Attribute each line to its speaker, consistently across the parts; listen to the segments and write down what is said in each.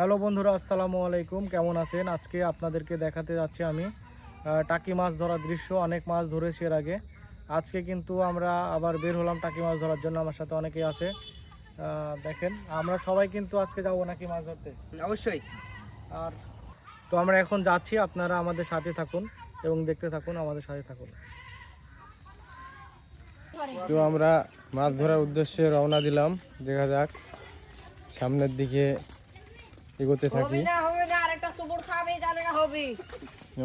Speaker 1: Hello বন্ধুরা আসসালামু আলাইকুম। কেমন আছেন? আজকে আপনাদেরকে দেখাতে যাচ্ছি আমি টাকি মাছ ধরার দৃশ্য। অনেক মাছ ধরেছি এর আগে। আজকে কিন্তু আমরা আবার বের হলাম টাকি মাছ ধরার জন্য। আমার সাথে অনেকেই আছে। দেখেন আমরা সবাই কিন্তু আজকে যাব নাকি মাছ ধরতে?
Speaker 2: অবশ্যই।
Speaker 1: আর তো আমরা এখন যাচ্ছি। আপনারা আমাদের সাথে থাকুন এবং দেখতে থাকুন আমাদের সাথে থাকুন। তো আমরা মাছ ধরার উদ্দেশ্যে রওনা দিলাম। দেখা যাক সামনের দিকে এগোতে থাকি।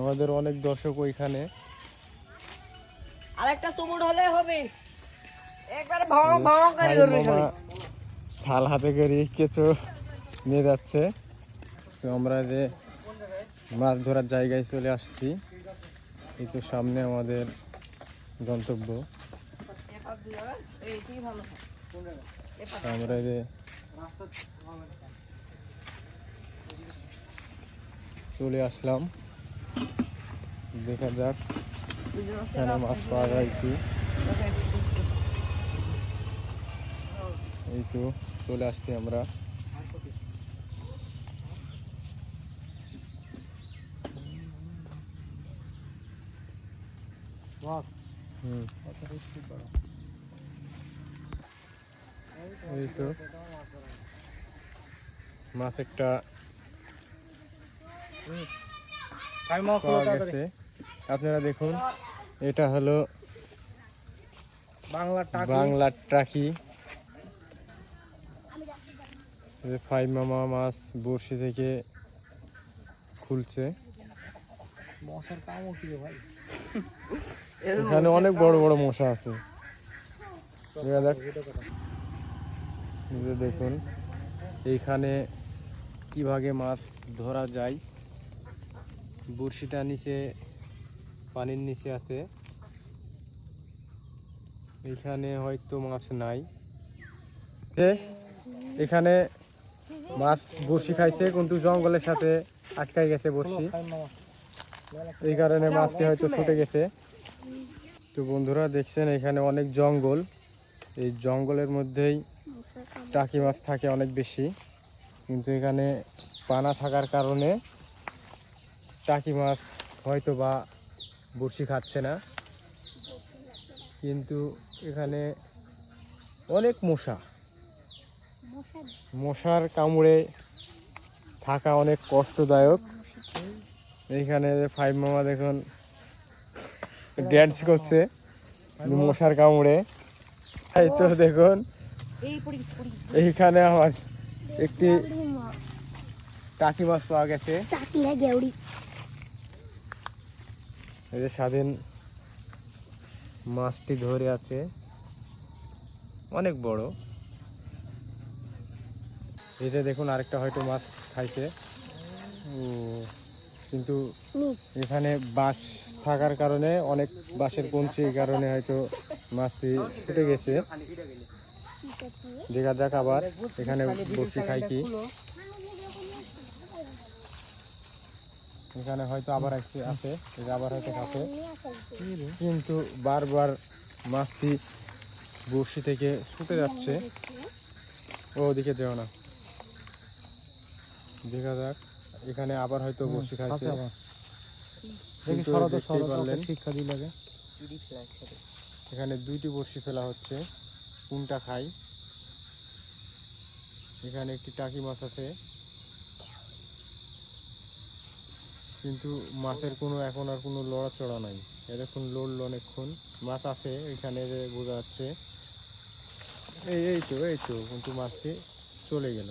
Speaker 1: আমাদের অনেক দর্শক ওইখানে।
Speaker 2: আরেকটা হলে হবে। একবার করে
Speaker 1: থাল হাতে করে কেঁচো নিয়ে যাচ্ছে। তো আমরা যে মাছ ধরার জায়গায় চলে আসছি এই তো সামনে আমাদের গন্তব্য। আমরা যে চলে আসলাম। দেখা যাক। এখানে মাছ পাওয়া যায় কি? এই তো, চলে আসছি আমরা। এই তো। মাছ একটা পাওয়া গেছে। আপনারা দেখুন এটা হলো
Speaker 2: বাংলার
Speaker 1: টাকি। যে ফাইভ মামা মাছ বড়শি থেকে খুলছে।
Speaker 2: মশার কামও কি ভাই?
Speaker 1: এখানে অনেক বড় বড় মশা আছে। দেখুন এইখানে কীভাবে মাছ ধরা যায়। বড়শিটা নিচে, পানির নিচে আছে। এখানে হয়তো মাছ নাই। এখানে মাছ বড়শি খাইছে, কিন্তু জঙ্গলের সাথে আটকাই গেছে বড়শি। এই কারণে মাছটি হয়তো ছুটে গেছে। তো বন্ধুরা, দেখছেন এখানে অনেক জঙ্গল। এই জঙ্গলের মধ্যেই টাকি মাছ থাকে অনেক বেশি। কিন্তু এখানে পানা থাকার কারণে টাকি মাছ হয়তো বা বড়শি খাচ্ছে না। কিন্তু এখানে অনেক মশা। মশার কামড়ে থাকা অনেক কষ্টদায়ক। এইখানে ফাইভ মামা দেখুন ড্যান্স করছে মশার কামড়ে। এই তো দেখুন, এইখানে আমার একটি টাকি মাছ পাওয়া গেছে। এই যে স্বাধীন মাছটি ধরে আছে। অনেক বড়। এই যে দেখুন আরেকটা হয়তো মাছ খাইছে। কিন্তু এখানে বাঁশ থাকার কারণে অনেক বাঁশের কঞ্চি এই কারণে হয়তো মাছটি ছুটে গেছে। দেখা যাক আবার এখানে বসি খাই কি। এখানে হয়তো আবার একটি আছে আবার হয়তো খাচ্ছে কিন্তু বারবার মাছটি বড়শি থেকে ছুটে যাচ্ছে। ও ওদিকে যেও না। দেখা যাক এখানে আবার হয়তো বড়শি খাচ্ছে
Speaker 2: শিক্ষা দিই লাগে
Speaker 1: এখানে দুইটি বড়শি ফেলা হচ্ছে। কোনটা খাই? এখানে একটি টাকি মাছ আছে। কিন্তু মাছের কোনো এখন আর কোনো লড়াচড়া নাই। এরকম লড়লো অনেকক্ষণ। মাছ আছে এখানে যে বোঝা যাচ্ছে। এই এই তো এই তো কিন্তু মাছটি চলে গেল।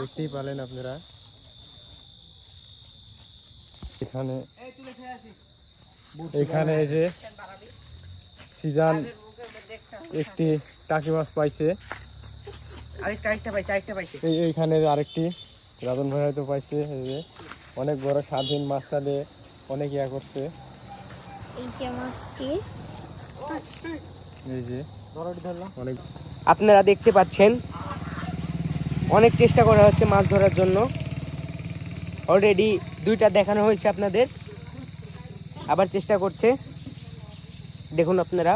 Speaker 1: দেখতেই পারলেন আপনারা। এখানে এখানে এই যে সিজান একটি টাকি মাছ পাইছে।
Speaker 2: আরেকটা আরেকটা পাইছে আরেকটা পাইছে।
Speaker 1: এই এইখানে আরেকটি রাজন ভাই হয়তো পাইছে এই যে। অনেক বড় স্বাধীন মাছটা দিয়ে অনেক ইয়া করছে। এই যে অনেক
Speaker 2: আপনারা দেখতে পাচ্ছেন অনেক চেষ্টা করা হচ্ছে মাছ ধরার জন্য। অলরেডি দুইটা দেখানো হয়েছে আপনাদের। আবার চেষ্টা করছে। দেখুন আপনারা।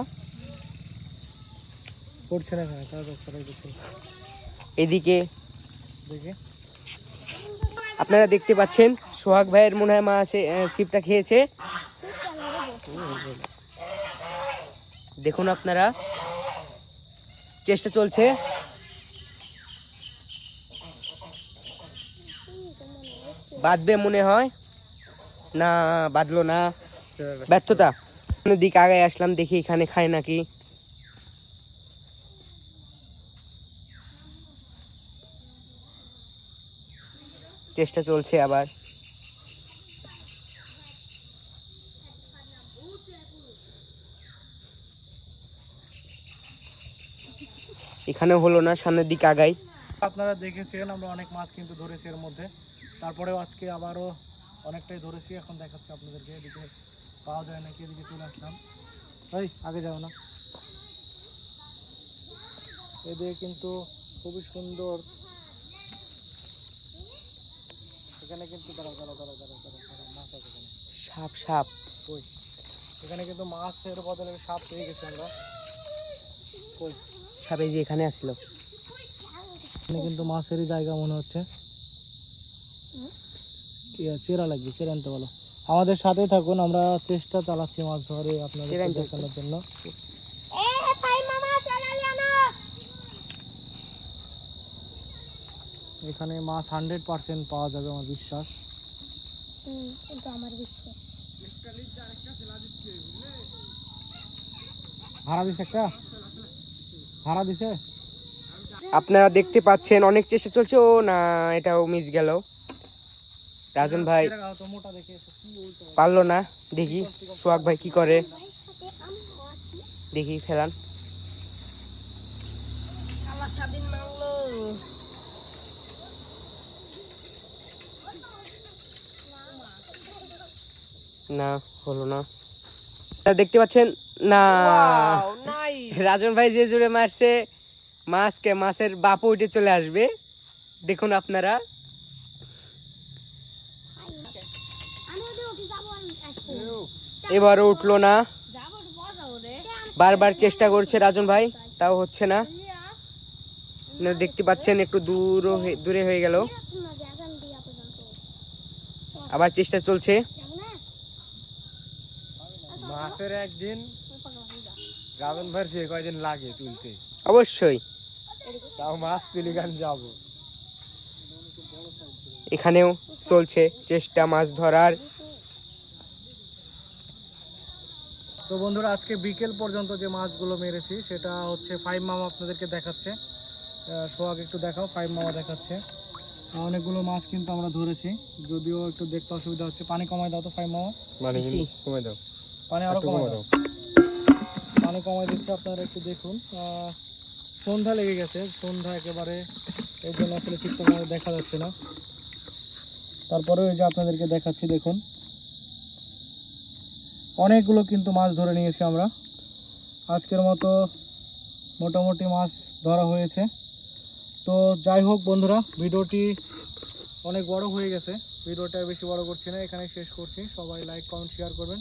Speaker 1: পড়ছে না
Speaker 2: এদিকে
Speaker 1: দেখে।
Speaker 2: আপনারা দেখতে পাচ্ছেন, সোহাগ ভাইয়ের মনে হয় মা সিপটা খেয়েছে। দেখুন আপনারা, চেষ্টা চলছে। বাঁধবে মনে হয়। না, বাঁধলো না। ব্যর্থতা। দিক আগে আসলাম, দেখি এখানে খায় নাকি। চেষ্টা চলছে আবার। এখানে হলো না, সামনের দিকে আগাই।
Speaker 3: আপনারা দেখেছেন, আমরা অনেক মাছ কিন্তু ধরেছি এর মধ্যে। তারপরেও আজকে আবারও অনেকটাই ধরেছি, এখন দেখাচ্ছি আপনাদেরকে, এদিকে পাওয়া যায় নাকি, এদিকে চলে আসলাম। এই, আগে যাও না। এদিকে কিন্তু খুবই সুন্দর এখানে কিন্তু দাঁড়াও দাঁড়াও দাঁড়াও দাঁড়াও দাঁড়াও দাঁড়াও, মাছ আছে এখানে।
Speaker 2: সাপ সাপ।
Speaker 3: কই? এখানে কিন্তু মাছের বদলে সাপ পেয়ে গেছি আমরা। কই?
Speaker 2: সাপে যে এখানে আসলো।
Speaker 3: এখানে কিন্তু মাছেরই জায়গা মনে হচ্ছে। চেরা লাগবে? চেরা আনতে বলো। আমাদের সাথেই থাকুন আমরা চেষ্টা চালাচ্ছি মাছ ধরে আপনাদের দেখানোর জন্য
Speaker 4: এ ভাই মামা চালালি আনো
Speaker 3: এখানে মাছ হান্ড্রেড পার্সেন্ট পাওয়া যাবে আমার বিশ্বাস।
Speaker 4: এটা আমার বিশ্বাস।
Speaker 3: ভাড়া দিছে একটা? ভাড়া দিছে?
Speaker 2: আপনারা দেখতে পাচ্ছেন অনেক চেষ্টা চলছে। ও না এটাও মিস গেল। রাজন ভাই পারল না। দেখি সোহাগ ভাই কি করে। দেখি ফেলান। না হলো না। দেখতে পাচ্ছেন? না। রাজন ভাই যে জুড়ে মারছে মাছকে মাছের বাপু উঠে চলে আসবে। দেখুন আপনারা। এবারও উঠল না। বারবার চেষ্টা করছে রাজন ভাই তাও হচ্ছে না। দেখতে পাচ্ছেন একটু দূর দূরে হয়ে গেল। আবার চেষ্টা চলছে।
Speaker 4: যাব
Speaker 1: একদিন
Speaker 4: হয়ে
Speaker 1: সে কয়দিন লাগে তুলতে?
Speaker 2: অবশ্যই।
Speaker 1: তাও মাছ তুলি গান যাব।
Speaker 2: এখানেও চলছে চেষ্টা মাছ ধরার।
Speaker 3: তো বন্ধুরা আজকে বিকেল পর্যন্ত যে মাছগুলো মেরেছি সেটা হচ্ছে ফাইভ মামা আপনাদেরকে দেখাচ্ছে। আহ, সোহাগ একটু দেখাও ফাইভ মামা দেখাচ্ছে। অনেকগুলো মাছ কিন্তু আমরা ধরেছি যদিও একটু দেখতে অসুবিধা হচ্ছে। পানি কমাই দাও তো ফাইভ মামা।
Speaker 1: মানে
Speaker 2: বেশি।
Speaker 1: কমে দাও।
Speaker 3: পানি
Speaker 1: আরও
Speaker 3: কমাই
Speaker 1: কমে
Speaker 3: দাও। পানি কমাই দিচ্ছি আপনারা একটু দেখুন। সন্ধ্যা লেগে গেছে। সন্ধ্যা একেবারে এর জন্য আসলে ঠিকঠাক ভাবে দেখা যাচ্ছে না। তারপরেও এই যে আপনাদেরকে দেখাচ্ছি দেখুন। অনেকগুলো কিন্তু মাছ ধরে নিয়েছি আমরা। আজকের মতো মোটামুটি মাছ ধরা হয়েছে। তো যাই হোক বন্ধুরা ভিডিওটি অনেক বড় হয়ে গেছে। ভিডিওটা বেশি বড় করছি না এখানে শেষ করছি। সবাই লাইক কমেন্ট শেয়ার করবেন।